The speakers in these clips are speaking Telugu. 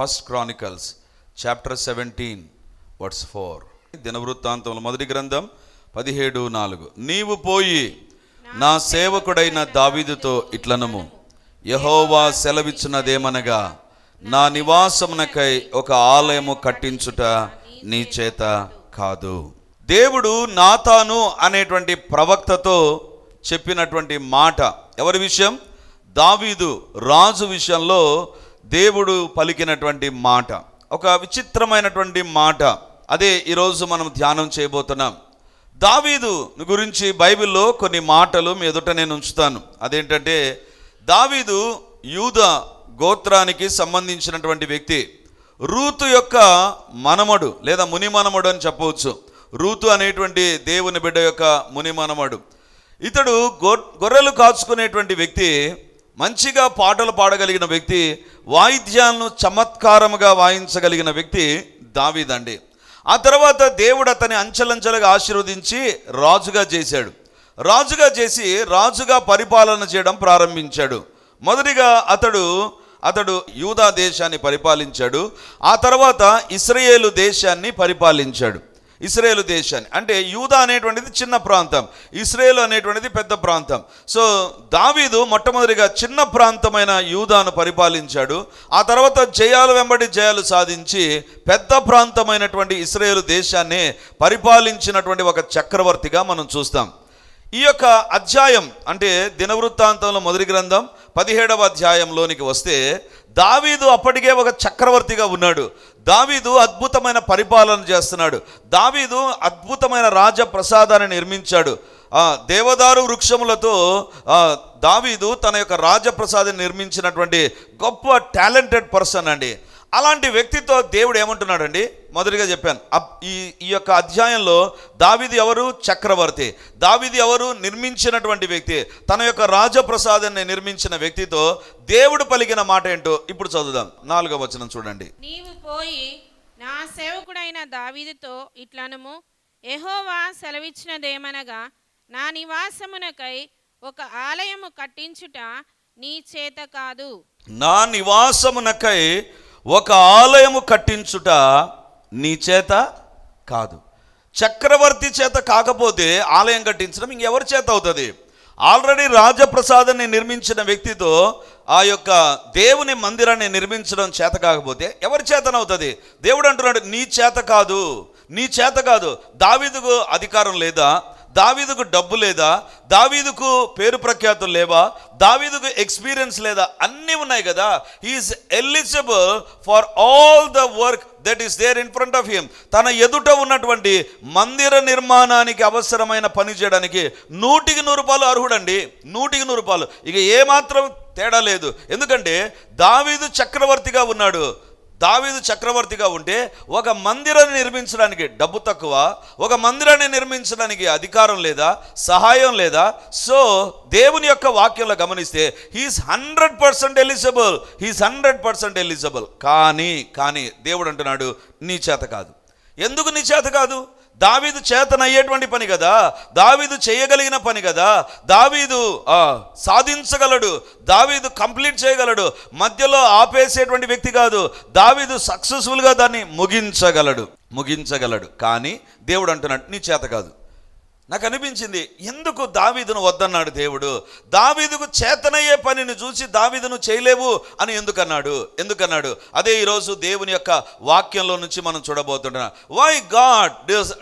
First chronicles chapter seventeen words four దినవృత్తాంతంలో మొదటి గ్రంథం పదిహేడు నాలుగు. నీవు పోయి నా సేవకుడైన దావీదుతో ఇట్లనము. యహోవా సెలవిచ్చినదేమనగా నా నివాసమునకై ఒక ఆలయము కట్టించుట నీ చేత కాదు. దేవుడు నాతాను అనేటువంటి ప్రవక్తతో చెప్పినటువంటి మాట. ఎవరి విషయం? దావీదు రాజు విషయంలో దేవుడు పలికినటువంటి మాట ఒక విచిత్రమైనటువంటి మాట. అదే ఈరోజు మనం ధ్యానం చేయబోతున్నాం. దావీదు గురించి బైబిల్లో కొన్ని మాటలు మీ ఎదుట నేను ఉంచుతాను. అదేంటంటే దావీదు యూద గోత్రానికి సంబంధించినటువంటి వ్యక్తి. రూతు యొక్క మనమడు లేదా ముని మనమడు అని చెప్పవచ్చు. రూతు అనేటువంటి దేవుని బిడ్డ యొక్క ముని మనమడు ఇతడు గొర్రెలు కాచుకునేటువంటి వ్యక్తి మంచిగా పాటలు పాడగలిగిన వ్యక్తి వాయిద్యాలను చమత్కారముగా వాయించగలిగిన వ్యక్తి దావీదండి. ఆ తర్వాత దేవుడు అతని అంచెలంచెలుగా ఆశీర్వదించి రాజుగా చేశాడు. రాజుగా చేసి రాజుగా పరిపాలన చేయడం ప్రారంభించాడు. మొదటిగా అతడు అతడు యూదా దేశాన్ని పరిపాలించాడు. ఆ తర్వాత ఇస్రయేలు దేశాన్ని పరిపాలించాడు. ఇస్రాయేల్ దేశాన్ని. అంటే యూదా అనేటువంటిది చిన్న ప్రాంతం ఇస్రాయేల్ అనేటువంటిది పెద్ద ప్రాంతం. సో దావీదు మొట్టమొదటిగా చిన్న ప్రాంతమైన యూదాను పరిపాలించాడు. ఆ తర్వాత జయాలు వెంబడి జయాలు సాధించి పెద్ద ప్రాంతమైనటువంటి ఇస్రాయేల్ దేశాన్ని పరిపాలించినటువంటి ఒక చక్రవర్తిగా మనం చూస్తాం. ఈ యొక్క అధ్యాయం అంటే దినవృత్తాంతంలో మొదటి గ్రంథం పదిహేడవ అధ్యాయంలోనికి వస్తే దావీదు అప్పటికే ఒక చక్రవర్తిగా ఉన్నాడు. దావీదు అద్భుతమైన పరిపాలన చేస్తున్నాడు. దావీదు అద్భుతమైన రాజ ప్రసాదాన్ని నిర్మించాడు. ఆ దేవదారు వృక్షములతో దావీదు తన యొక్క రాజప్రసాదం నిర్మించినటువంటి గొప్ప టాలెంటెడ్ పర్సన్ అండి. అలాంటి వ్యక్తితో దేవుడు ఏమంటున్నాడండి? మొదటిగా చెప్పాను. ఈ ఈ యొక్క అధ్యాయంలో దావిది ఎవరు? చక్రవర్తి. దావిది ఎవరు? నిర్మించినటువంటి వ్యక్తి. తన యొక్క రాజప్రసాదాన్ని నిర్మించిన వ్యక్తితో దేవుడు పలికిన మాట ఏంటో ఇప్పుడు చదువుదాం. నాలుగో వచనం చూడండి. నీవు పోయి నా సేవకుడైన దావీదుతో ఇట్లనము. యెహోవా సెలవిచ్చినదేమనగా నా నివాసమునకై ఒక ఆలయము కట్టించుట నీ చేత కాదు. నా నివాసమునకై ఒక ఆలయము కట్టించుట నీ చేత కాదు. చక్రవర్తి చేత కాకపోతే ఆలయం కట్టించడం ఇంకెవరి చేత అవుతుంది? ఆల్రెడీ రాజప్రసాదాన్ని నిర్మించిన వ్యక్తితో ఆ యొక్క దేవుని మందిరాన్ని నిర్మించడం చేత కాకపోతే ఎవరి చేతనవుతుంది దేవుడు అంటున్నాడు నీ చేత కాదు నీ చేత కాదు. దావీదుకు అధికారం లేదా? దావీదుకు డబ్బు లేదా దావీదుకు పేరు ప్రఖ్యాతులు లేవా దావీదుకు ఎక్స్పీరియన్స్ లేదా అన్నీ ఉన్నాయి కదా. Is eligible for all the work that is there in front of him తన ఎదుట ఉన్నటువంటి మందిర నిర్మాణానికి అవసరమైన పని చేయడానికి నూటికి నూరు రూపాయలు అర్హుడండి. నూటికి నూరు రూపాయలు. ఇక ఏమాత్రం తేడా లేదు. ఎందుకంటే దావీదు చక్రవర్తిగా ఉన్నాడు. దావీదు చక్రవర్తిగా ఉంటే ఒక మందిరాన్ని నిర్మించడానికి డబ్బు తక్కువ ఒక మందిరాన్ని నిర్మించడానికి అధికారం లేదా సహాయం లేదా. సో దేవుని యొక్క వాక్యంలో గమనిస్తే he's hundred percent eligible he's hundred percent eligible కానీ కానీ దేవుడు అంటున్నాడు నీ చేత కాదు. ఎందుకు నీ చేత కాదు? దావీదు చేతనయ్యేటువంటి పని కదా? దావీదు చేయగలిగిన పని కదా? దావీదు సాధించగలడు. దావీదు కంప్లీట్ చేయగలడు. మధ్యలో ఆపేసేటువంటి వ్యక్తి కాదు. దావీదు సక్సెస్ఫుల్గా దాన్ని ముగించగలడు. ముగించగలడు. కానీ దేవుడు అంటున్నాడు నీ చేత కాదు. నాకు అనిపించింది ఎందుకు దావీదును వద్దన్నాడు దేవుడు? దావీదుకు చేతనయ్యే పనిని చూసి దావీదును చేయలేవు అని ఎందుకన్నాడు? ఎందుకన్నాడు? అదే ఈరోజు దేవుని యొక్క వాక్యంలో నుంచి మనం చూడబోతున్నాం. Why God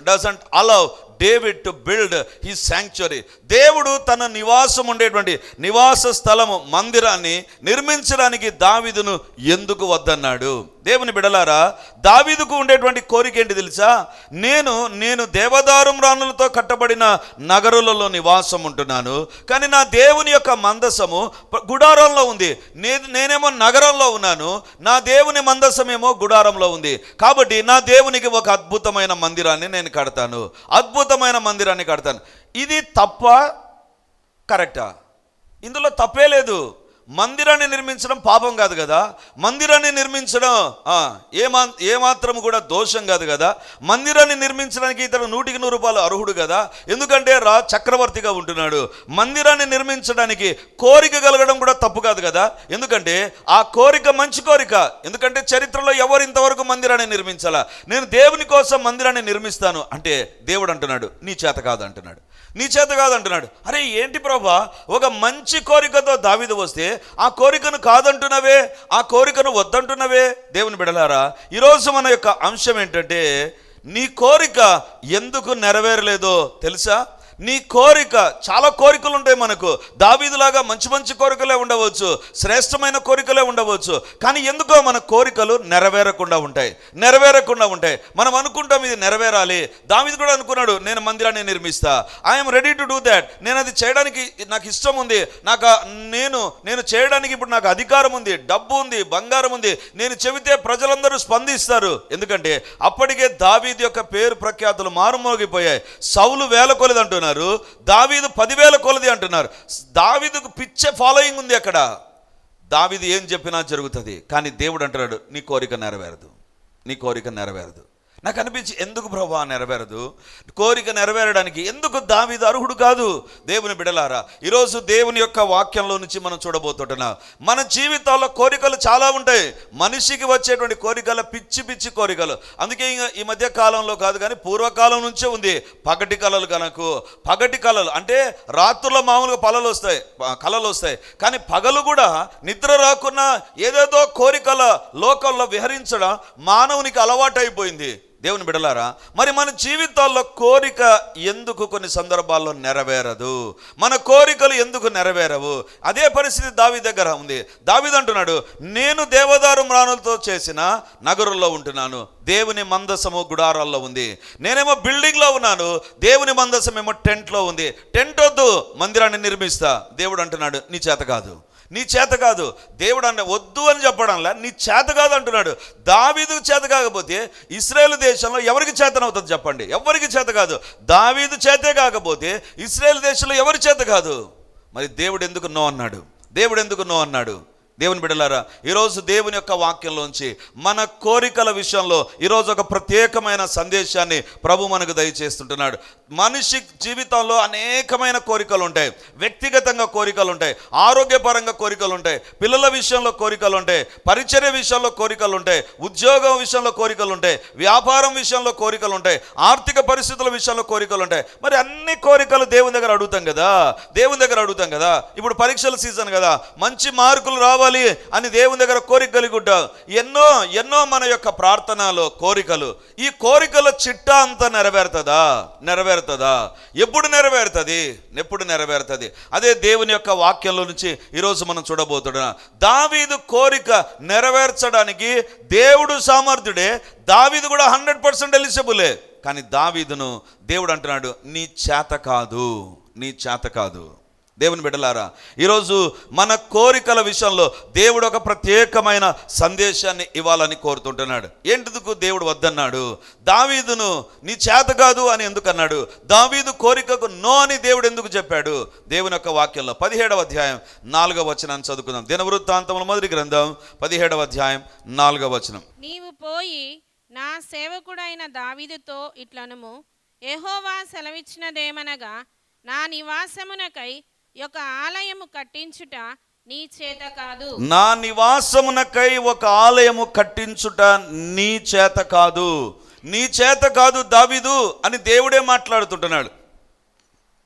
doesn't allow David to build he sanctuary దేవుడు తన నివాసం ఉండేటువంటి నివాస స్థలము మందిరాన్ని నిర్మించడానికి దావీదును ఎందుకు వద్దన్నాడు? దేవుని బిడలారా దావీదుకు ఉండేటువంటి కోరిక ఏంటి తెలుసా? నేను నేను దేవదారు రాణులతో కట్టబడిన నగరులలో నివాసం ఉంటున్నాను. కానీ నా దేవుని యొక్క మందసము గుడారంలో ఉంది. నేనేమో నగరంలో ఉన్నాను. నా దేవుని మందసమేమో గుడారంలో ఉంది. కాబట్టి నా దేవునికి ఒక అద్భుతమైన మందిరాన్ని నేను కడతాను. అద్భుతమైన మందిరాన్ని కడతాను. ఇది తప్ప కరెక్టా? ఇందులో తప్పే లేదు. మందిరాన్ని నిర్మించడం పాపం కాదు కదా? మందిరాన్ని నిర్మించడం ఏమా ఏమాత్రం కూడా దోషం కాదు కదా? మందిరాన్ని నిర్మించడానికి ఇతను నూటికి నూరు రూపాయలు అర్హుడు కదా? ఎందుకంటే రా చక్రవర్తిగా ఉంటున్నాడు. మందిరాన్ని నిర్మించడానికి కోరిక కలగడం కూడా తప్పు కాదు కదా? ఎందుకంటే ఆ కోరిక మంచి కోరిక. ఎందుకంటే చరిత్రలో ఎవరు ఇంతవరకు మందిరాన్ని నిర్మించాలా? నేను దేవుని కోసం మందిరాన్ని నిర్మిస్తాను అంటే దేవుడు అంటున్నాడు నీ చేత కాదు అంటున్నాడు. నీ చేత కాదంటున్నాడు. అరే ఏంటి ప్రభా? ఒక మంచి కోరికతో దావిద వస్తే ఆ కోరికను కాదంటున్నవే? ఆ కోరికను వద్దంటున్నవే? దేవుని బిడలారా ఈరోజు మన యొక్క అంశం ఏంటంటే నీ కోరిక ఎందుకు నెరవేరలేదో తెలుసా? నీ కోరిక చాలా కోరికలు ఉంటాయి మనకు. దావీదులాగా మంచి మంచి కోరికలే ఉండవచ్చు శ్రేష్టమైన కోరికలే ఉండవచ్చు. కానీ ఎందుకో మన కోరికలు నెరవేరకుండా ఉంటాయి నెరవేరకుండా ఉంటాయి. మనం అనుకుంటాం ఇది నెరవేరాలి. దావీదు కూడా అనుకున్నాడు నేను మందిరాన్ని నిర్మిస్తా. I'm ready to do that నేను అది చేయడానికి నాకు ఇష్టం ఉంది. నాకు నేను నేను చేయడానికి ఇప్పుడు నాకు అధికారం ఉంది డబ్బు ఉంది బంగారం ఉంది. నేను చెబితే ప్రజలందరూ స్పందిస్తారు. ఎందుకంటే అప్పటికే దావీదు యొక్క పేరు ప్రఖ్యాతులు మారుమోగిపోయాయి. సౌలు వేల కొలది అంటున్నారు. దావీదు పదివేల కొలది అంటున్నారు. దావీదుకు పిచ్చే ఫాలోయింగ్ ఉంది అక్కడ. దావీదు ఏం చెప్పినా జరుగుతుంది. కానీ దేవుడు అంటున్నాడు నీ కోరిక నెరవేరదు. నీ కోరిక నెరవేరదు. నాకు అనిపించి ఎందుకు ప్రభా నెరవేరదు? కోరిక నెరవేరడానికి ఎందుకు దావిది అర్హుడు కాదు? దేవుని బిడలారా ఈరోజు దేవుని యొక్క వాక్యంలో నుంచి మనం చూడబోతుంటున్నా మన జీవితాల్లో కోరికలు చాలా ఉంటాయి. మనిషికి వచ్చేటువంటి కోరికల పిచ్చి పిచ్చి కోరికలు. అందుకే ఇంకా ఈ మధ్య కాలంలో కాదు కానీ పూర్వకాలం నుంచే ఉంది. పగటి కళలు కనుక పగటి కళలు. అంటే రాత్రుల్లో మామూలుగా పలలు వస్తాయి కళలు వస్తాయి. కానీ పగలు కూడా నిద్ర రాకున్నా ఏదేదో కోరికల లోకంలో విహరించడం మానవునికి అలవాటైపోయింది. దేవుని బిడలారా మరి మన జీవితాల్లో కోరిక ఎందుకు కొన్ని సందర్భాల్లో నెరవేరదు? మన కోరికలు ఎందుకు నెరవేరవు? అదే పరిస్థితి దావి దగ్గర ఉంది. దావిది అంటున్నాడు నేను దేవదారు మ్రాణులతో చేసిన నగరుల్లో ఉంటున్నాను. దేవుని మందసము గుడారాల్లో ఉంది. నేనేమో బిల్డింగ్లో ఉన్నాను. దేవుని మందసం ఏమో టెంట్లో ఉంది. టెంట్ వద్దు మందిరాన్ని నిర్మిస్తా. దేవుడు అంటున్నాడు నీ చేత కాదు. నీ చేత కాదు. దేవుడు అన్న వద్దు అని చెప్పడంలా నీ చేత కాదు అంటున్నాడు. దావీదు చేత కాకపోతే ఇస్రాయేల్ దేశంలో ఎవరికి చేతనవుతుంది చెప్పండి? ఎవరికి చేత కాదు? దావీదు చేతే కాకపోతే ఇస్రాయేల్ దేశంలో ఎవరి చేత కాదు? మరి దేవుడు ఎందుకు నో అన్నాడు? దేవుడు ఎందుకు నో అన్నాడు? దేవుని బిడలారా ఈరోజు దేవుని యొక్క వాక్యంలోంచి మన కోరికల విషయంలో ఈరోజు ఒక ప్రత్యేకమైన సందేశాన్ని ప్రభు మనకు దయచేస్తుంటున్నాడు. మనిషి జీవితంలో అనేకమైన కోరికలు ఉంటాయి వ్యక్తిగతంగా కోరికలు ఉంటాయి ఆరోగ్యపరంగా కోరికలు ఉంటాయి పిల్లల విషయంలో కోరికలు ఉంటాయి పరిచర్య విషయంలో కోరికలు ఉంటాయి ఉద్యోగం విషయంలో కోరికలు ఉంటాయి వ్యాపారం విషయంలో కోరికలు ఉంటాయి ఆర్థిక పరిస్థితుల విషయంలో కోరికలు ఉంటాయి మరి అన్ని కోరికలు దేవుని దగ్గర అడుగుతాం కదా? దేవుని దగ్గర అడుగుతాం కదా? ఇప్పుడు పరీక్షల సీజన్ కదా. మంచి మార్కులు రావాలి. అని దేవుని దగ్గర కోరిక కలిగి ఉంటాం ఎన్నో ఎన్నో మన యొక్క ప్రార్థనలు కోరికలు. ఈ కోరికల చిట్టా అంతా నెరవేరుతుందా? నెరవేరుతుందా? ఎప్పుడు నెరవేరుతుంది? ఎప్పుడు నెరవేరుతుంది? అదే దేవుని యొక్క వాక్యంలో నుంచి ఈరోజు మనం చూడబోతున్నా దావీదు కోరిక నెరవేర్చడానికి దేవుడు సామర్థ్యుడే. దావీదు కూడా హండ్రెడ్ పర్సెంట్ ఎలిజిబులే. కానీ దావీదును దేవుడు అంటున్నాడు నీ చేత కాదు. నీ చేత కాదు. దేవుని బిడ్డలారా ఈరోజు మన కోరికల విషయంలో దేవుడు ఒక ప్రత్యేకమైన సందేశాన్ని ఇవ్వాలని కోరుతుంటున్నాడు. ఏంటిందుకు దేవుడు వద్దన్నాడు? దావీదును నీ చేత కాదు అని ఎందుకు అన్నాడు దావీదు కోరికకు నో అని దేవుడు ఎందుకు చెప్పాడు? దేవుని యొక్క వాక్యంలో పదిహేడవ అధ్యాయం నాలుగవ వచనాన్ని చదువుకుందాం. దినవృత్తాంతముల మొదటి గ్రంథం పదిహేడవ అధ్యాయం నాలుగవ వచనం. నీవు పోయి నా సేవకుడైన దావీదుతో ఇట్లనుము. ఏహోవా సెలవిచ్చినదేమనగా నా నివాసమునకై ఒక ఆలయము కట్టించుట నీ చేత కాదు. నా నివాసమునకై ఒక ఆలయము కట్టించుట నీ చేత కాదు. నీ చేత కాదు దావిదు అని దేవుడే మాట్లాడుతుంటున్నాడు.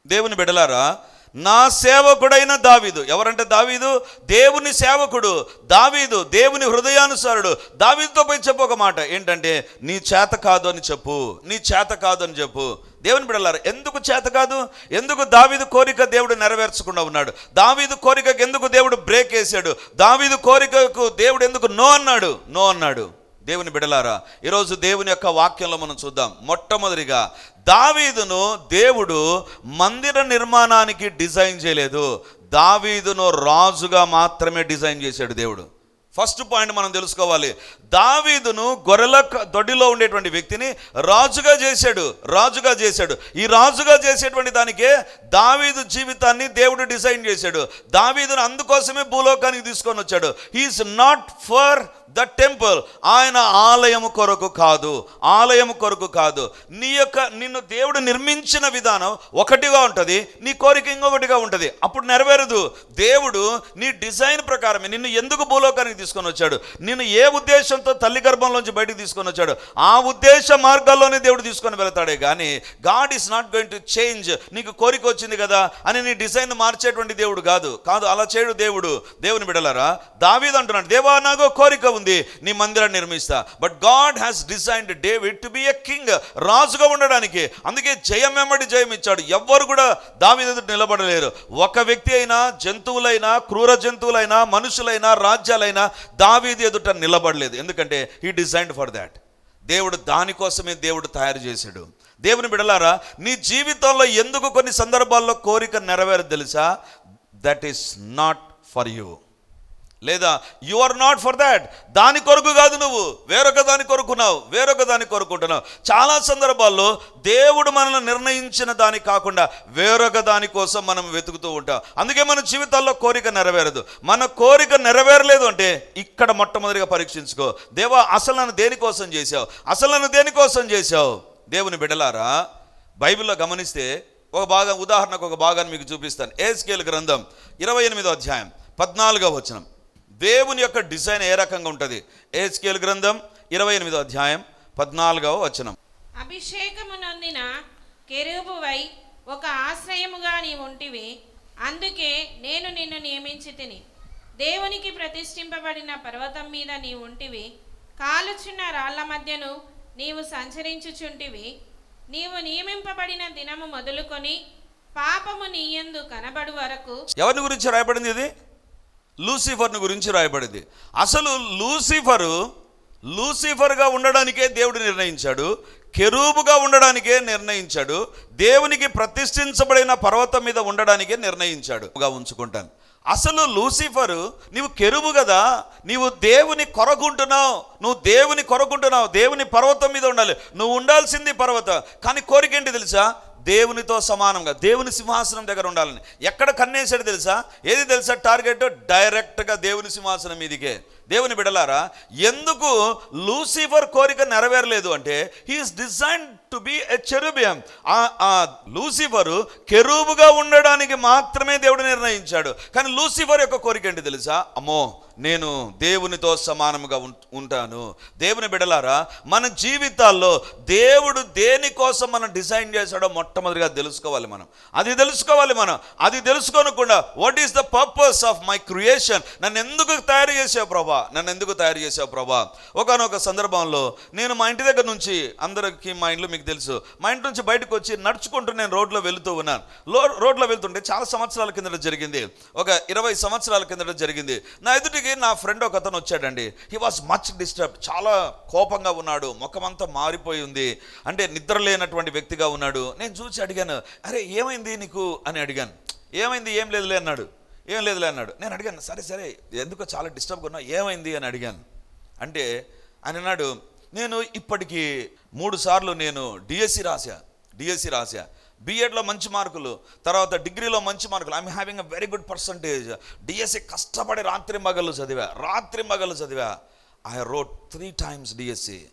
దేవుని బిడలారా నా సేవకుడైన దావీదు. ఎవరంటే దావీదు? దేవుని సేవకుడు. దావీదు దేవుని హృదయానుసారుడు. దావీదుతో పోయి చెప్పు ఒక మాట. ఏంటంటే నీ చేత కాదు అని చెప్పు. నీ చేత కాదు అని చెప్పు. దేవుని బిడలారు ఎందుకు చేత కాదు? ఎందుకు దావీదు కోరిక దేవుడు నెరవేర్చకుండా ఉన్నాడు? దావీదు కోరికకు ఎందుకు దేవుడు బ్రేక్ వేసాడు దావీదు కోరికకు దేవుడు ఎందుకు నో అన్నాడు? నో అన్నాడు. దేవుని బిడలారా ఈరోజు దేవుని యొక్క వాక్యంలో మనం చూద్దాం. మొట్టమొదటిగా దావీదును దేవుడు మందిర నిర్మాణానికి డిజైన్ చేయలేదు. దావీదును రాజుగా మాత్రమే డిజైన్ చేశాడు దేవుడు. ఫస్ట్ పాయింట్ మనం తెలుసుకోవాలి. దావీదును గొర్రెల దొడ్డిలో ఉండేటువంటి వ్యక్తిని రాజుగా చేశాడు రాజుగా చేశాడు. ఈ రాజుగా చేసేటువంటి దానికే దావీదు జీవితాన్ని దేవుడు డిజైన్ చేశాడు. దావీదును అందుకోసమే భూలోకానికి తీసుకొని వచ్చాడు. He is not for the temple ఆయన ఆలయము కొరకు కాదు ఆలయము కొరకు కాదు. నీ యొక్క నిన్ను దేవుడు నిర్మించిన విధానం ఒకటిగా ఉంటుంది నీ కోరిక ఇంకొకటిగా ఉంటుంది. అప్పుడు నెరవేరదు. దేవుడు నీ డిజైన్ ప్రకారమే నిన్ను ఎందుకు భూలోకానికి తీసుకొని వచ్చాడు? నిన్ను ఏ ఉద్దేశంతో తల్లి గర్భంలోంచి బయటికి తీసుకొని వచ్చాడు? ఆ ఉద్దేశ మార్గాల్లోనే దేవుడు తీసుకొని వెళ్తాడే కానీ God is not going to change. నీకు కోరిక వచ్చింది కదా అని నీ డిజైన్ మార్చేటువంటి దేవుడు కాదు. కాదు అలా చేయడు దేవుడు. దేవుని బిడలరా దావీదు అంటున్నాడు దేవా నాకు కోరిక ఉంది. నీ మందిరాన్ని నిర్మిస్తా. But God has designed David to be a king రాజుగా ఉండడానికి. అందుకే జయం వెంబడి జయం ఇచ్చాడు. ఎవ్వరు కూడా దావి ఎదుట నిలబడలేరు. ఒక వ్యక్తి అయినా జంతువులైనా క్రూర జంతువులైనా మనుషులైనా రాజ్యాలైనా దావీది ఎదుట నిలబడలేదు. ఎందుకంటే హీ డిజైన్డ్ ఫర్ దాట్ దేవుడు దానికోసమే దేవుడు తయారు చేశాడు. దేవుని బిడలారా నీ జీవితంలో ఎందుకు కొన్ని సందర్భాల్లో కోరిక నెరవేరు తెలుసా? That is not for you లేదా you are not for that దాని కొరకు కాదు నువ్వు. వేరొక దాని కొరుకున్నావు. వేరొక దాని కొరుకుంటున్నావు. చాలా సందర్భాల్లో దేవుడు మనల్ని నిర్ణయించిన దాని కాకుండా వేరొక దాని కోసం మనం వెతుకుతూ ఉంటాం. అందుకే మన జీవితాల్లో కోరిక నెరవేరదు. మన కోరిక నెరవేరలేదు అంటే ఇక్కడ మొట్టమొదటిగా పరీక్షించుకో. దేవా అసలు నన్ను దేనికోసం చేశావు? అసలు నన్ను దేనికోసం చేశావు? దేవుని బిడలారా బైబిల్లో గమనిస్తే ఒక భాగం ఉదాహరణకు ఒక భాగాన్ని మీకు చూపిస్తాను. ఏస్కేల్ గ్రంథం ఇరవై ఎనిమిదో అధ్యాయం పద్నాలుగో వచనం. దేవుని యొక్క డిజైన్ ఏ రకంగా ఉంటుంది? ఏస్కేల్ గ్రంథం ఇరవై ఎనిమిదో అధ్యాయం పద్నాలుగవ వచనం. అభిషేకము నొందిన కెరూబువై ఒక ఆశ్రయముగా నీ ఉంటివి అందుకే నేను నిన్ను నియమించి తిని దేవునికి ప్రతిష్ఠింపబడిన పర్వతం మీద నీ ఉంటివి కాలుచున్న రాళ్ళ మధ్యను నీవు సంచరించుచుంటివి. నీవు నియమింపబడిన దినము మొదలుకొని పాపము నీయందు కనబడు వరకు ఎవరిని గురించి రాయబడింది ఇది? లూసిఫర్ను గురించి రాయబడింది. అసలు లూసిఫరు లూసిఫర్గా ఉండడానికే దేవుడు నిర్ణయించాడు కెరూబుగా ఉండడానికే నిర్ణయించాడు దేవునికి ప్రతిష్ఠించబడిన పర్వతం మీద ఉండడానికే నిర్ణయించాడు ఉంచుకుంటాను. అసలు లూసిఫరు నీవు కెరుబు కదా నీవు దేవుని కొరకుంటున్నావు నువ్వు దేవుని కొరకుంటున్నావు దేవుని పర్వతం మీద ఉండాలి నువ్వు ఉండాల్సింది పర్వతం కానీ కోరిక ఏంటి తెలుసా? దేవునితో సమానంగా దేవుని సింహాసనం దగ్గర ఉండాలని. ఎక్కడ కన్నేశాడు తెలుసా? ఏది తెలుసా టార్గెట్? డైరెక్ట్గా దేవుని సింహాసనం మీదికే. దేవుని బిడలారా ఎందుకు లూసిఫర్ కోరిక నెరవేరలేదు అంటే he is design to be a cherubim ఆ లూసిఫరు కెరూబుగా ఉండడానికి మాత్రమే దేవుడు నిర్ణయించాడు. కానీ లూసిఫర్ యొక్క కోరిక ఏంటి తెలుసా? అమ్మో నేను దేవునితో సమానముగా ఉం- ఉంటాను. దేవుని బిడలారా మన జీవితాల్లో దేవుడు దేనికోసం మనం డిజైన్ చేశాడో మొట్టమొదటిగా తెలుసుకోవాలి మనం. అది తెలుసుకోవాలి మనం. అది తెలుసుకోనకుండా what is the purpose of my creation నన్ను ఎందుకు తయారు చేసావు ప్రభా? నన్ను ఎందుకు తయారు చేసావు ప్రభా? ఒకనొక సందర్భంలో నేను మా ఇంటి దగ్గర నుంచి అందరికి మా ఇంట్లో మీకు తెలుసు మా ఇంటి నుంచి బయటకు వచ్చి నడుచుకుంటూ నేను రోడ్లో వెళుతూ ఉన్నాను. రోడ్లో వెళ్తుంటే చాలా సంవత్సరాల కిందట జరిగింది. ఒక ఇరవై సంవత్సరాల కిందట జరిగింది. నా ఇంటికి నా ఫ్రెండ్ ఒక అతను వచ్చాడండి. హీ వాస్ మచ్ డిస్టర్బ్ చాలా కోపంగా ఉన్నాడు. ముఖమంతా మారిపోయి ఉంది. అంటే నిద్ర లేనటువంటి వ్యక్తిగా ఉన్నాడు. నేను చూసి అడిగాను అరే ఏమైంది నీకు? అని అడిగాను. ఏమైంది? ఏం లేదులే అన్నాడు. ఏం లేదులే అన్నాడు. నేను అడిగాను సరే సరే ఎందుకో చాలా డిస్టర్బ్గా ఉన్నావు? ఏమైంది? అని అడిగాను. అంటే ఆయన అన్నాడు నేను ఇప్పటికీ మూడు సార్లు నేను డిఎస్సి రాశా డిఎస్సి రాశా. బీఎడ్లో మంచి మార్కులు తర్వాత డిగ్రీలో మంచి మార్కులు. I'm having a very good percentage DSC కష్టపడి రాత్రి మగలు చదివా రాత్రి మగలు చదివా. I wrote three times DSC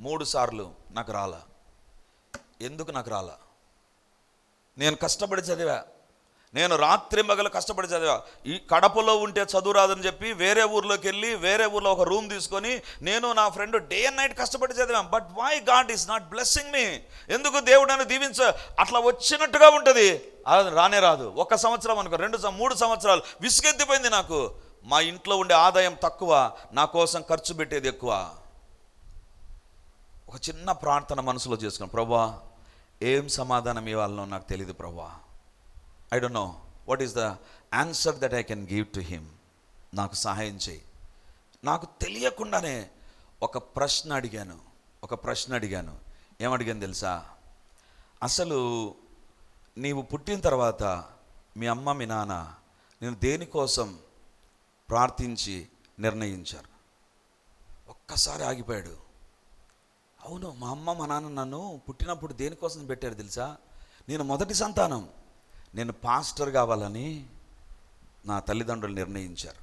మూడు సార్లు నాకు రాలా. ఎందుకు నాకు రాలా? నేను కష్టపడి చదివా. నేను రాత్రి మగలు కష్టపడి చదివా. ఈ కడపలో ఉంటే చదువు రాదని చెప్పి వేరే ఊర్లోకి వెళ్ళి వేరే ఊర్లో ఒక రూమ్ తీసుకొని నేను నా ఫ్రెండ్ డే అండ్ నైట్ కష్టపడి చదివాం. But why God is not blessing me ఎందుకు దేవుడు నన్ను దీవించ? అట్లా వచ్చినట్టుగా ఉంటుంది. అది రానే రాదు. ఒక సంవత్సరం అనుకో రెండు మూడు సంవత్సరాలు విసుగెత్తిపోయింది నాకు. మా ఇంట్లో ఉండే ఆదాయం తక్కువ నా కోసం ఖర్చు పెట్టేది ఎక్కువ. ఒక చిన్న ప్రార్థన మనసులో చేసుకున్నాను ప్రభా ఏం సమాధానం ఇవ్వాలనో నాకు తెలియదు ప్రభా. I don't know what is the answer that I can give to him నాకు సహాయం చేయి. నాకు తెలియకుండానే ఒక ప్రశ్న అడిగాను. ఒక ప్రశ్న అడిగాను. ఏమడిగాను తెలుసా? అసలు నీవు పుట్టిన తర్వాత మీ అమ్మ మీ నాన్న నేను దేనికోసం ప్రార్థించి నిర్ణయించారు? ఒక్కసారి ఆగిపోయాడు. అవును మా అమ్మ మా నాన్న నన్ను పుట్టినప్పుడు దేనికోసం పెట్టారు తెలుసా? నేను మొదటి సంతానం. నేను పాస్టర్ కావాలని నా తల్లిదండ్రులు నిర్ణయించారు.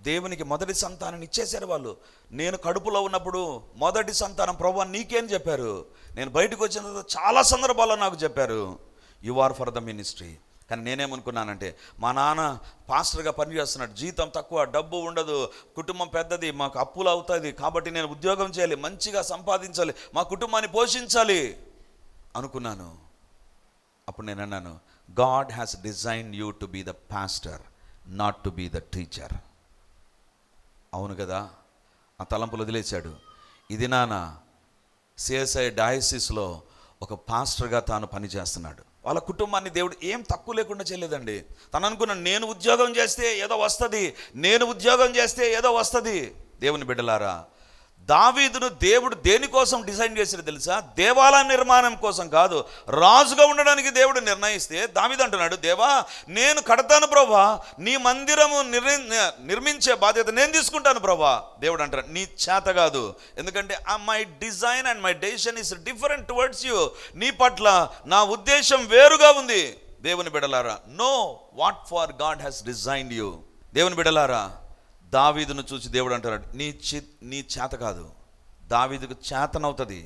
దేవునికి మొదటి సంతానాన్ని ఇచ్చేశారు వాళ్ళు. నేను కడుపులో ఉన్నప్పుడు మొదటి సంతానం ప్రభు నీకేం చెప్పారు? నేను బయటకు వచ్చిన తర్వాత చాలా సందర్భాల్లో నాకు చెప్పారు you are for the ministry కానీ నేనేమనుకున్నానంటే మా నాన్న పాస్టర్గా పనిచేస్తున్నాడు జీతం తక్కువ డబ్బు ఉండదు కుటుంబం పెద్దది మాకు అప్పులు అవుతుంది కాబట్టి నేను ఉద్యోగం చేయాలి మంచిగా సంపాదించాలి మా కుటుంబాన్ని పోషించాలి అనుకున్నాను. అప్పుడు నేను అన్నాను God has design you to be the pastor not to be the teacher అవును కదా? ఆ తలంపులు వదిలేశాడు. ఇది నాన్న సిఎస్ఐ డయాసిస్లో ఒక పాస్టర్గా తాను పనిచేస్తున్నాడు. వాళ్ళ కుటుంబాన్ని దేవుడు ఏం తక్కువ లేకుండా చేయలేదండి. తను అనుకున్న నేను ఉద్యోగం చేస్తే ఏదో వస్తుంది నేను ఉద్యోగం చేస్తే ఏదో వస్తుంది. దేవుని బిడ్డలారా దావీదును దేవుడు దేనికోసం డిజైన్ చేశాడు తెలుసా? దేవాలయ నిర్మాణం కోసం కాదు. రాజుగా ఉండడానికి దేవుడు నిర్ణయిస్తే దావీదు అంటున్నాడు దేవా నేను కడతాను ప్రభా నీ మందిరము నిర్మి నిర్మించే బాధ్యత నేను తీసుకుంటాను ప్రభా. దేవుడు అంటాడు నీ చేత కాదు. ఎందుకంటే my design and my decision is different towards you నీ పట్ల నా ఉద్దేశం వేరుగా ఉంది. దేవుని బిడలారా know what for God has designed you దేవుని బిడలారా దావీదును చూసి దేవుడు అంటాడు నీ చి నీ చేత కాదు. దావీదుకు చేతనవుతుంది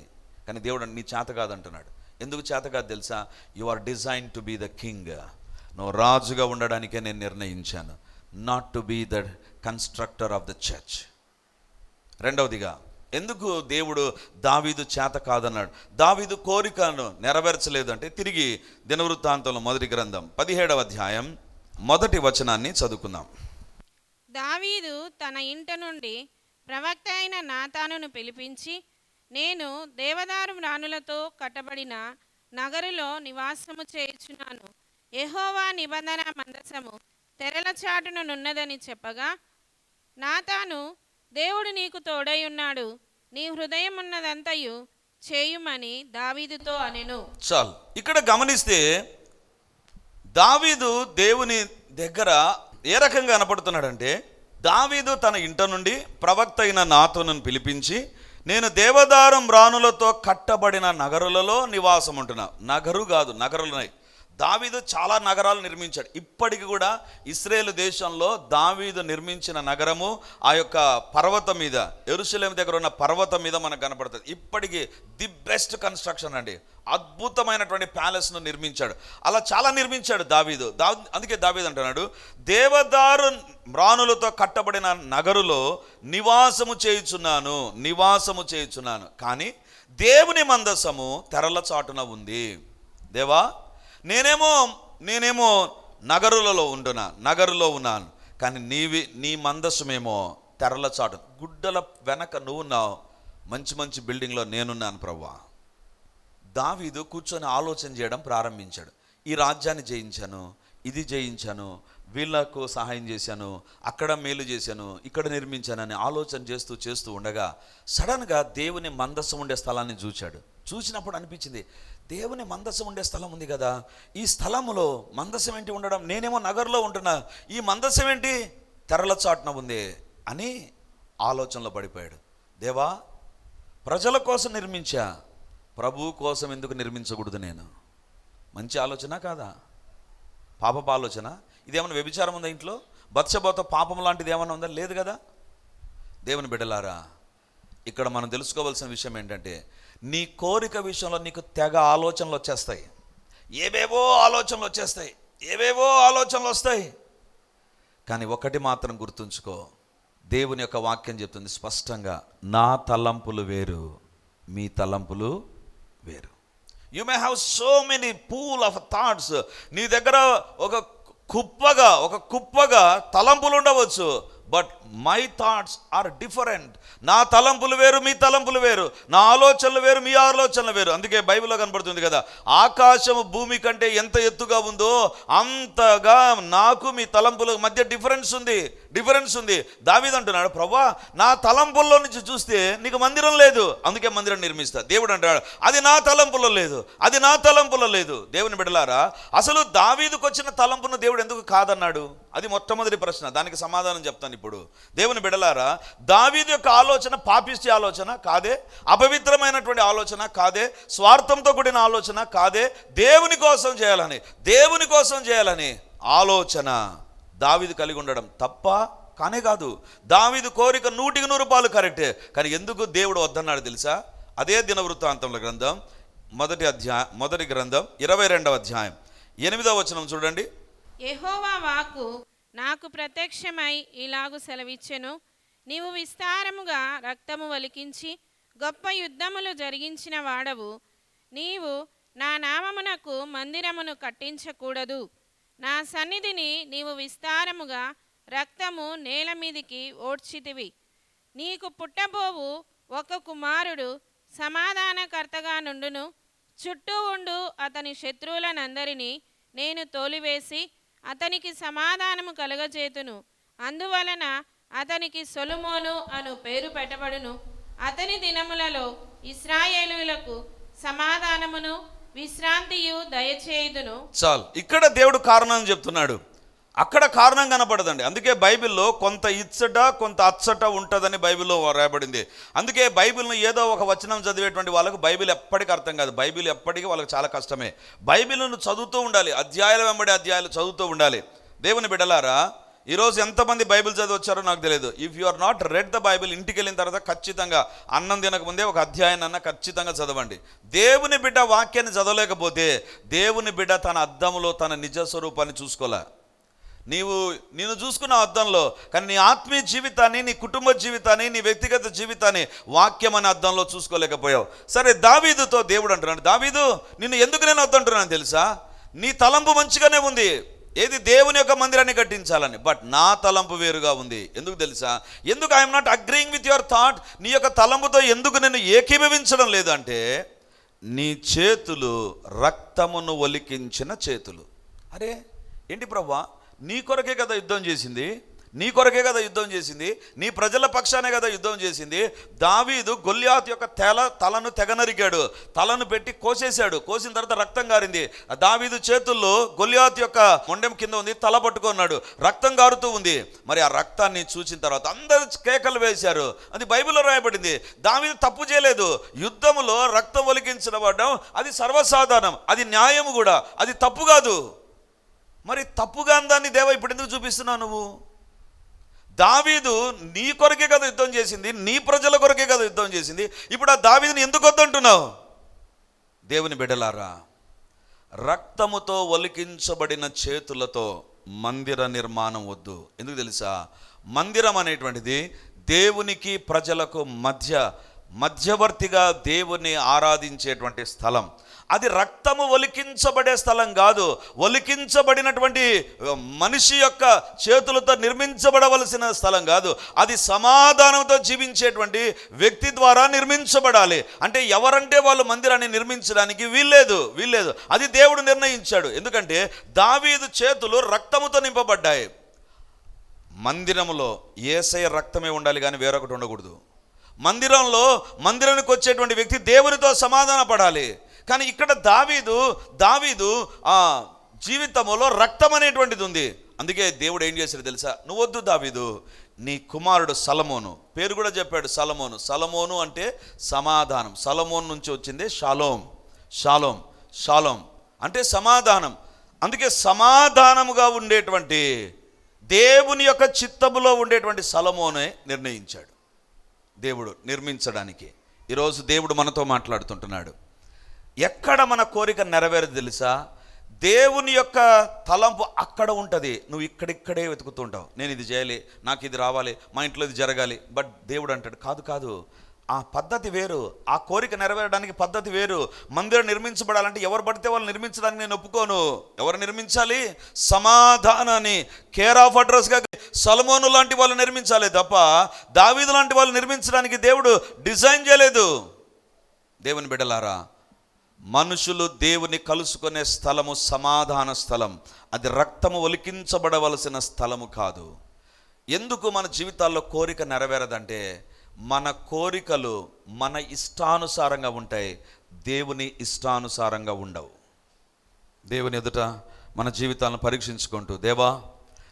కానీ దేవుడు నీ చేత కాదు అంటున్నాడు. ఎందుకు చేత కాదు తెలుసా? You are design to be the king నువ్వు రాజుగా ఉండడానికే నేను నిర్ణయించాను. Not to be the constructor of the church రెండవదిగా ఎందుకు దేవుడు దావీదు చేత కాదన్నాడు? దావీదు కోరికను నెరవేర్చలేదు అంటే తిరిగి దినవృత్తాంతంలో మొదటి గ్రంథం పదిహేడవ అధ్యాయం మొదటి వచనాన్ని చదువుకుందాం. దావీదు తన ఇంట నుండి ప్రవక్త అయిన నాతానును పిలిపించి నేను దేవదారు రాణులతో కట్టబడిన నగరులో నివాసము చేయుచున్నాను. ఎహోవా నిబంధన మందసము తెరల చాటునున్నదని చెప్పగా నాతాను దేవుడు నీకు తోడై ఉన్నాడు. నీ హృదయం ఉన్నదంతయు చేయుమని దావీదుతో అనెను. చాలు. ఇక్కడ గమనిస్తే దావీదు దేవుని దగ్గర ఏ రకంగా కనపడుతున్నాడంటే దావీదు తన ఇంట నుండి ప్రవక్త అయిన నాతోను పిలిపించి నేను దేవదారం రాణులతో కట్టబడిన నగరులలో నివాసం ఉంటున్నా నగరు కాదు నగరులున్నాయి దావీదు చాలా నగరాలు నిర్మించాడు. ఇప్పటికి కూడా ఇస్రేల్ దేశంలో దావీదు నిర్మించిన నగరము ఆ యొక్క పర్వతం మీద ఎరుసలేం దగ్గర ఉన్న పర్వతం మీద మనకు కనపడుతుంది. ఇప్పటికీ ది బెస్ట్ కన్స్ట్రక్షన్ అండి. అద్భుతమైనటువంటి ప్యాలెస్ను నిర్మించాడు. అలా చాలా నిర్మించాడు దావీదు. దా అందుకే దావీదు అంటున్నాడు దేవదారు మ్రాణులతో కట్టబడిన నగరులో నివాసము చేయుచున్నాను నివాసము చేయుచున్నాను. కానీ దేవుని మందసము తెరల చాటున ఉంది. దేవా నేనేమో నేనేమో నగరులలో ఉండునా నగరులో ఉన్నాను. కానీ నీవి నీ మందస్సుమేమో తెరల చాటు. గుడ్డల వెనక నువ్వున్నావు మంచి మంచి బిల్డింగ్లో నేనున్నాను ప్రవ్వా. దావీదు కూర్చొని ఆలోచన చేయడం ప్రారంభించాడు. ఈ రాజ్యాన్ని జయించాను ఇది జయించాను వీళ్ళకు సహాయం చేశాను అక్కడ మేలు చేశాను ఇక్కడ నిర్మించానని ఆలోచన చేస్తూ చేస్తూ ఉండగా సడన్గా దేవుని మందస్సు ఉండే స్థలాన్ని చూశాడు చూసినప్పుడు అనిపించింది దేవుని మందసం ఉండే స్థలం ఉంది కదా ఈ స్థలములో మందసం ఏంటి ఉండడం? నేనేమో నగర్లో ఉంటున్నా ఈ మందసం ఏంటి? తెరల చాటున ఉంది అని ఆలోచనలో పడిపోయాడు. దేవా ప్రజల కోసం నిర్మించా ప్రభు కోసం ఎందుకు నిర్మించకూడదు నేను? మంచి ఆలోచన కాదా? పాపపు ఆలోచన? ఇదేమన్నా వ్యభిచారం ఉందా ఇంట్లో? బత్సబోత పాపం లాంటిది ఏమన్నా ఉందా? లేదు కదా? దేవుని బిడ్డలారా ఇక్కడ మనం తెలుసుకోవాల్సిన విషయం ఏంటంటే నీ కోరిక విషయంలో నీకు తెగ ఆలోచనలు వచ్చేస్తాయి. ఏవేవో ఆలోచనలు వచ్చేస్తాయి. ఏవేవో ఆలోచనలు వస్తాయి. కానీ ఒకటి మాత్రం గుర్తుంచుకో దేవుని యొక్క వాక్యం చెప్తుంది స్పష్టంగా నా తలంపులు వేరు మీ తలంపులు వేరు. You may have so many pool of thoughts నీ దగ్గర ఒక కుప్పగా ఒక కుప్పగా తలంపులు ఉండవచ్చు. But my thoughts are different నా తలంపులు వేరు మీ తలంపులు వేరు. నా ఆలోచనలు వేరు మీ ఆలోచనలు వేరు. అందుకే బైబిల్లో కనబడుతుంది కదా ఆకాశము భూమి కంటే ఎంత ఎత్తుగా ఉందో అంతగా నాకు మీ తలంపుల మధ్య డిఫరెన్స్ ఉంది. డిఫరెన్స్ ఉంది. దావీదు అంటున్నాడు ప్రభా నా తలంపుల్లో నుంచి చూస్తే నీకు మందిరం లేదు. అందుకే మందిరం నిర్మిస్తా. దేవుడు అంటాడు అది నా తలంపులో లేదు. అది నా తలంపులో లేదు. దేవుని బిడలారా అసలు దావీదుకు వచ్చిన తలంపును దేవుడు ఎందుకు కాదన్నాడు? అది మొట్టమొదటి ప్రశ్న. దానికి సమాధానం చెప్తాను ఇప్పుడు. దేవుని బిడలారా దావీదు యొక్క ఆలోచన పాపిష్టి ఆలోచన కాదే అపవిత్రమైనటువంటి ఆలోచన కాదే స్వార్థంతో కూడిన ఆలోచన కాదే. దేవుని కోసం చేయాలని దేవుని కోసం చేయాలని ఆలోచన. దావిది కలిగి ఉండడం తప్ప కానే కాదు. దావిది కోరిక నూటికి నూరు రూపాయలు కరెక్టే. కానీ ఎందుకు దేవుడు వద్దన్నాడు తెలుసా? అదే దినవృత్తాంతముల గ్రంథం మొదటి అధ్యాయం మొదటి గ్రంథం ఇరవై రెండవ అధ్యాయం. ఎనిమిదవ వచనం చూడండి. యెహోవా వాకు నాకు ప్రత్యక్షమై ఇలాగు సెలవిచ్చెను. నీవు విస్తారముగా రక్తము వలికించి గొప్ప యుద్ధములు జరిగించిన వాడవు. నీవు నా నామమునకు మందిరమును కట్టించకూడదు. నా సన్నిధిని నీవు విస్తారముగా రక్తము నేల మీదికి ఓడ్చితివి. నీకు పుట్టబోవు ఒక కుమారుడు సమాధానకర్తగా నుండును. చుట్టూ ఉండు అతని శత్రువులనందరినీ నేను తోలివేసి అతనికి సమాధానము కలుగజేతును. అందువలన అతనికి సొలుమోను అను పేరు పెట్టబడును. అతని దినములలో ఇస్రాయేలులకు సమాధానమును విశ్రాంతియు దయచేయుదును. చాలు. ఇక్కడ దేవుడు కారణం చెప్తున్నాడు. అక్కడ కారణం కనపడదండి. అందుకే బైబిల్లో కొంత ఇచ్చట కొంత అచ్చట ఉంటుందని బైబిల్లో రాయబడింది. అందుకే బైబిల్ను ఏదో ఒక వచనం చదివేటువంటి వాళ్ళకు బైబిల్ ఎప్పటికీ అర్థం కాదు. బైబిల్ ఎప్పటికీ వాళ్ళకి చాలా కష్టమే. బైబిల్ను చదువుతూ ఉండాలి. అధ్యాయాల వెంబడి అధ్యాయాలు చదువుతూ ఉండాలి. దేవుని బిడలారా ఈరోజు ఎంతమంది బైబిల్ చదివి వచ్చారో నాకు తెలియదు. If you are not read the Bible ఇంటికి వెళ్ళిన తర్వాత ఖచ్చితంగా అన్నం తినకముందే ఒక అధ్యాయాన్ని అన్న ఖచ్చితంగా చదవండి. దేవుని బిడ్డ వాక్యాన్ని చదవలేకపోతే దేవుని బిడ్డ తన అద్దంలో తన నిజ స్వరూపాన్ని చూసుకోలే. నీవు నేను చూసుకున్న అర్థంలో కానీ నీ ఆత్మీయ జీవితాన్ని నీ కుటుంబ జీవితాన్ని నీ వ్యక్తిగత జీవితాన్ని వాక్యం అనే అర్థంలో చూసుకోలేకపోయావు. సరే దావీదుతో దేవుడు అంటున్నాడు దావీదు నిన్ను ఎందుకు నేను వద్దంటున్నాను తెలుసా? నీ తలంపు మంచిగానే ఉంది. ఏది దేవుని యొక్క మందిరాన్ని కట్టించాలని. బట్ నా తలంపు వేరుగా ఉంది. ఎందుకు తెలుసా? ఎందుకు I'm not agreeing with your thought నీ యొక్క తలంపుతో ఎందుకు నేను ఏకీభవించడం లేదు అంటే నీ చేతులు రక్తమును ఒలికించిన చేతులు. అరే ఏంటి ప్రభా? నీ కొరకే కదా యుద్ధం చేసింది? నీ కొరకే కదా యుద్ధం చేసింది నీ ప్రజల పక్షానే కదా యుద్ధం చేసింది. దావీదు గొల్యాత్ యొక్క తెల తలను తెగనరికాడు తలను పెట్టి కోసేశాడు కోసిన తర్వాత రక్తం గారింది. ఆ దావీదు చేతుల్లో గొల్యాత్ యొక్క మొండెం కింద ఉంది తల పట్టుకున్నాడు రక్తం గారుతూ ఉంది. మరి ఆ రక్తాన్ని చూసిన తర్వాత అందరు కేకలు వేశారు. అది బైబిల్లో రాయబడింది. దావీదు తప్పు చేయలేదు. యుద్ధములో రక్తం ఒలికించబడడం అది సర్వసాధారణం అది న్యాయము కూడా అది తప్పు కాదు. మరి తప్పుగా దాన్ని దేవ ఇప్పుడు ఎందుకు చూపిస్తున్నావు నువ్వు? దావీదు నీ కొరకే కదా యుద్ధం చేసింది నీ ప్రజల కొరకే కదా యుద్ధం చేసింది. ఇప్పుడు ఆ దావీదుని ఎందుకు వద్దంటున్నావు? దేవుని బిడలారా రక్తముతో ఒలికించబడిన చేతులతో మందిర నిర్మాణం వద్దు. ఎందుకు తెలుసా? మందిరం అనేటువంటిది దేవునికి ప్రజలకు మధ్య మధ్యవర్తిగా దేవుని ఆరాధించేటువంటి స్థలం. అది రక్తము ఒలికించబడే స్థలం కాదు. ఒలికించబడినటువంటి మనిషి యొక్క చేతులతో నిర్మించబడవలసిన స్థలం కాదు. అది సమాధానంతో జీవించేటువంటి వ్యక్తి ద్వారా నిర్మించబడాలి. అంటే ఎవరంటే వాళ్ళు మందిరాన్ని నిర్మించడానికి వీల్లేదు వీల్లేదు. అది దేవుడు నిర్ణయించాడు. ఎందుకంటే దావీదు చేతులు రక్తముతో నింపబడ్డాయి. మందిరములో ఏసయ రక్తమే ఉండాలి కానీ వేరొకటి ఉండకూడదు. మందిరంలో మందిరానికి వచ్చేటువంటి వ్యక్తి దేవునితో సమాధాన పడాలి. కానీ ఇక్కడ దావీదు దావీదు ఆ జీవితంలో రక్తం అనేటువంటిది ఉంది. అందుకే దేవుడు ఏం చేశాడు తెలుసా? నువ్వు వద్దు దావీదు నీ కుమారుడు సలమోను. పేరు కూడా చెప్పాడు సలమోను. సలమోను అంటే సమాధానం. సలమోన్ నుంచి వచ్చింది షాలోం. షాలోం. షాలోం అంటే సమాధానం. అందుకే సమాధానముగా ఉండేటువంటి దేవుని యొక్క చిత్తములో ఉండేటువంటి సలమోనే నిర్ణయించాడు. దేవుడు నిర్మించడానికి. ఈరోజు దేవుడు మనతో మాట్లాడుతుంటున్నాడు. ఎక్కడ మన కోరిక నెరవేరదు తెలుసా? దేవుని యొక్క తలంపు అక్కడ ఉంటుంది. నువ్వు ఇక్కడిక్కడే వెతుకుతుంటావు నేను ఇది చేయాలి నాకు ఇది రావాలి మా ఇంట్లో ఇది జరగాలి. బట్ దేవుడు అంటాడు కాదు కాదు. ఆ పద్ధతి వేరు. ఆ కోరిక నెరవేరడానికి పద్ధతి వేరు. మందిరం నిర్మించబడాలంటే ఎవరు పడితే వాళ్ళు నిర్మించడానికి నేను ఒప్పుకోను. ఎవరు నిర్మించాలి? సమాధానాన్ని కేర్ ఆఫ్ అడ్రస్గా సలమోను లాంటి వాళ్ళు నిర్మించాలి తప్ప దావీదు లాంటి వాళ్ళు నిర్మించడానికి దేవుడు డిజైన్ చేయలేదు. దేవుని బిడ్డలారా మనుషులు దేవుని కలుసుకునే స్థలము సమాధాన స్థలం. అది రక్తము ఒలికించబడవలసిన స్థలము కాదు. ఎందుకు మన జీవితాల్లో కోరిక నెరవేరదంటే మన కోరికలు మన ఇష్టానుసారంగా ఉంటాయి. దేవుని ఇష్టానుసారంగా ఉండవు. దేవుని ఎదుట మన జీవితాలను పరీక్షించుకుంటూ దేవా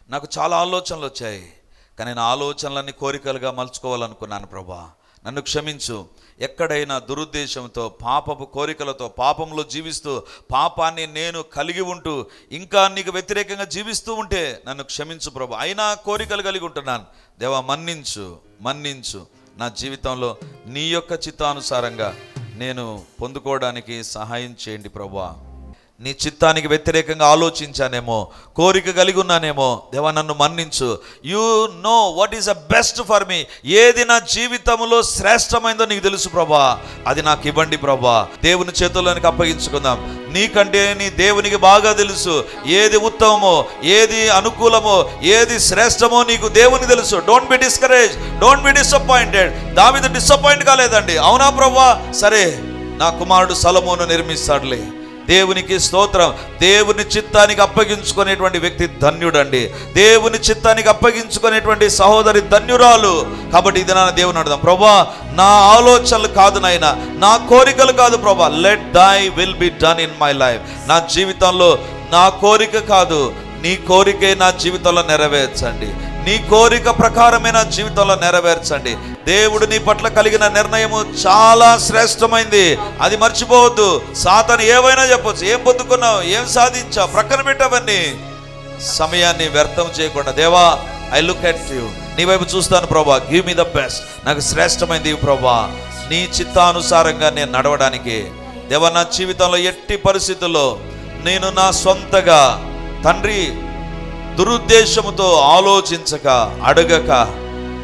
నాకు చాలా ఆలోచనలు వచ్చాయి. కానీ నా ఆలోచనలన్నీ కోరికలుగా మలుచుకోవాలనుకున్నాను ప్రభా. నన్ను క్షమించు. ఎక్కడైనా దురుద్దేశంతో పాపపు కోరికలతో పాపంలో జీవిస్తూ పాపాన్ని నేను కలిగి ఉంటూ ఇంకా నీకు వ్యతిరేకంగా జీవిస్తూ ఉంటే నన్ను క్షమించు ప్రభు. అయినా కోరికలు కలిగి ఉంటున్నాను. దేవా మన్నించు మన్నించు. నా జీవితంలో నీ యొక్క చిత్తానుసారంగా నేను పొందుకోవడానికి సహాయం చేయండి ప్రభా. నీ చిత్తానికి వ్యతిరేకంగా ఆలోచించానేమో కోరిక కలిగి ఉన్నానేమో దేవా నన్ను మన్నించు. You know what is the best for me ఏది నా జీవితంలో శ్రేష్టమైందో నీకు తెలుసు ప్రభా. అది నాకు ఇవ్వండి ప్రభా. దేవుని చేతుల్లోనికి అప్పగించుకుందాం. నీకంటే నీ దేవునికి బాగా తెలుసు. ఏది ఉత్తమమో ఏది అనుకూలమో ఏది శ్రేష్టమో నీకు దేవునికి తెలుసు. Don't be discourage don't be disappointed దావిద డిసప్పాయింట్ కాలేదండి. అవునా ప్రభా? సరే నా కుమారుడు సలమోను నిర్మిస్తాడులే. దేవునికి స్తోత్రం. దేవుని చిత్తానికి అప్పగించుకునేటువంటి వ్యక్తి ధన్యుడండి. దేవుని చిత్తానికి అప్పగించుకునేటువంటి సహోదరి ధన్యురాలు. కాబట్టి ఇది నా దేవుని అడుగుదాం ప్రభా నా ఆలోచనలు కాదు నాయన నా కోరికలు కాదు ప్రభా. Let thy will be done in my life నా జీవితంలో నా కోరిక కాదు నీ కోరికే నా జీవితంలో నెరవేర్చండి. నీ కోరిక ప్రకారమైన జీవితంలో నెరవేర్చండి. దేవుడు నీ పట్ల కలిగిన నిర్ణయము చాలా శ్రేష్టమైంది. అది మర్చిపోవద్దు. సాతను ఏవైనా చెప్పొచ్చు. ఏం పొందుకున్నావు? ఏం సాధించావు? ప్రక్కన పెట్టవన్నీ. సమయాన్ని వ్యర్థం చేయకుండా. దేవా ఐ లుక్ ఎట్ యూ నీ వైపు చూస్తాను ప్రభా. గివ్ మీ ద బెస్ట్ నాకు శ్రేష్టమైంది ప్రభా. నీ చిత్తానుసారంగా నేను నడవడానికి. దేవా నా జీవితంలో ఎట్టి పరిస్థితుల్లో నేను నా సొంతగా తండ్రి దురుద్దేశముతో ఆలోచించక అడగక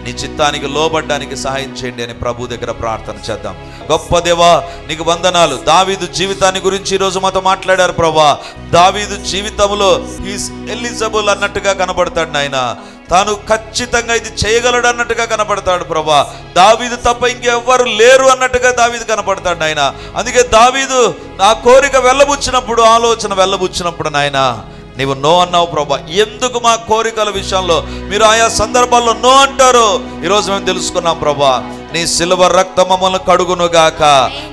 నీ చిత్తానికి లోబడ్డానికి సహాయం చేయండి అని ప్రభు దగ్గర ప్రార్థన చేద్దాం. గొప్ప దేవా నీకు వందనాలు. దావీదు జీవితాన్ని గురించి ఈరోజు మాతో మాట్లాడారు ప్రభా. దావీదు జీవితంలో ఈస్ ఎలిజబుల్ అన్నట్టుగా కనబడతాడు నాయన. తాను ఖచ్చితంగా ఇది చేయగలడు అన్నట్టుగా కనపడతాడు ప్రభా. దావీదు తప్ప ఇంకెవ్వరు లేరు అన్నట్టుగా దావీదు కనపడతాడు నాయన. అందుకే దావీదు నా కోరిక వెళ్ళబుచ్చినప్పుడు ఆలోచన వెళ్ళబుచ్చినప్పుడు నాయన నీవు నో అన్నావు ప్రభా. ఎందుకు మా కోరికల విషయంలో మీరు ఆయా సందర్భాల్లో నో అంటారు? ఈరోజు మేము తెలుసుకున్నాం ప్రభా నీ సిల్వ రక్త మమ్మల్ని కడుగునుగాక.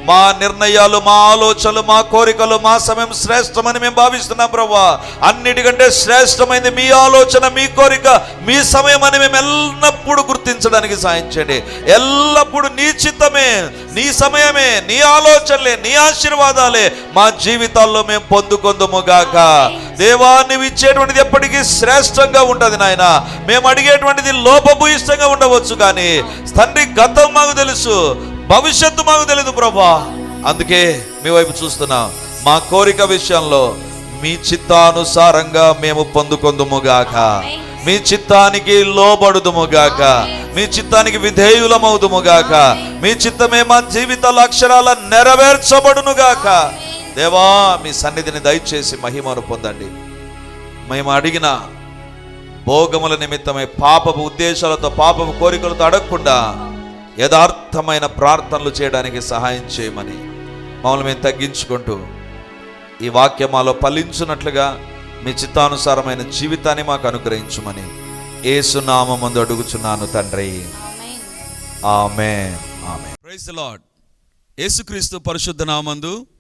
మా నిర్ణయాలు మా ఆలోచనలు మా కోరికలు మా సమయం శ్రేష్టమని మేము భావిస్తున్నాం ప్రభా. అన్నిటికంటే శ్రేష్టమైంది మీ ఆలోచన మీ కోరిక మీ సమయం అని మేము ఎల్లప్పుడూ గుర్తించడానికి సాయం చేయండి. ఎల్లప్పుడూ నీ చిత్తమే నీ సమయమే నీ ఆలోచనలే నీ ఆశీర్వాదాలే మా జీవితాల్లో మేము పొందుకొందుముగాక. దేవా నువ్వు ఇచ్చేటువంటిది ఎప్పటికీ శ్రేష్టంగా ఉంటుంది నాయన. మేము అడిగేటువంటిది లోపభూయిష్టంగా ఉండవచ్చు కానీ తండ్రి గతం మాకు తెలుసు భవిష్యత్తు మాకు తెలియదు ప్రభా అందుకే మీ వైపు చూస్తున్నాం. మా కోరిక విషయంలో మీ చిత్తానుసారంగా మేము పొందుకొందుముగాక. మీ చిత్తానికి లోబడుదుముగాక. మీ చిత్తానికి విధేయులమవుదుముగాక. మీ చిత్తమే మా జీవితాల అక్షరాల నెరవేర్చబడునుగాక. దేవా మీ సన్నిధిని దయచేసి మహిమను పొందండి. మేము అడిగిన భోగముల నిమిత్తమై పాపపు ఉద్దేశాలతో పాపపు కోరికలతో అడగకుండా యథార్థమైన ప్రార్థనలు చేయడానికి సహాయం చేయమని మమ్మల్ని మేము తగ్గించుకుంటూ ఈ వాక్యం మాలో ఫలించున్నట్లుగా మీ చిత్తానుసారమైన జీవితాన్ని మాకు అనుగ్రహించుమని ఏసునామందు అడుగుచున్నాను తండ్రి. ఆమె ఆమె ప్రైజ్ లార్డ్. యేసుక్రీస్తు పరిశుద్ధ నామందు